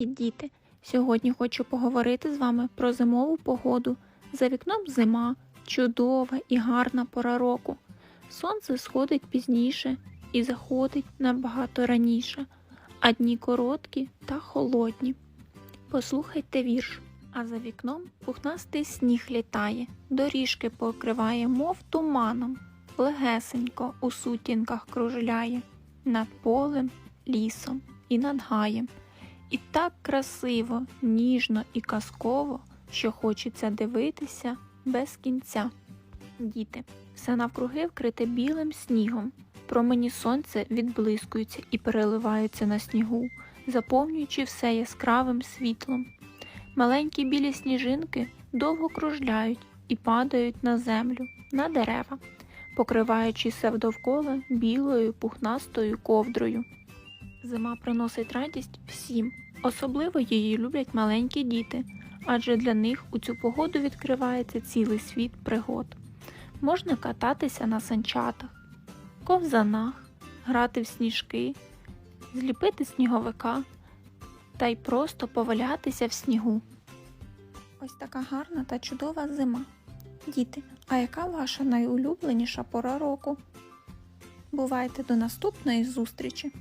Привіт, діти! Сьогодні хочу поговорити з вами про зимову погоду. За вікном зима, чудова і гарна пора року. Сонце сходить пізніше і заходить набагато раніше, а дні короткі та холодні. Послухайте вірш. А за вікном пухнастий сніг літає, доріжки покриває, мов туманом, легесенько у сутінках кружляє, над полем, лісом і над гаєм. І так красиво, ніжно і казково, що хочеться дивитися без кінця. Діти, все навкруги вкрите білим снігом. Промені сонця відблискуються і переливаються на снігу, заповнюючи все яскравим світлом. Маленькі білі сніжинки довго кружляють і падають на землю, на дерева, покриваючи все довкола білою пухнастою ковдрою. Зима приносить радість всім, особливо її люблять маленькі діти, адже для них у цю погоду відкривається цілий світ пригод. Можна кататися на санчатах, ковзанах, грати в сніжки, зліпити сніговика та й просто повалятися в снігу. Ось така гарна та чудова зима. Діти, а яка ваша найулюбленіша пора року? Бувайте до наступної зустрічі!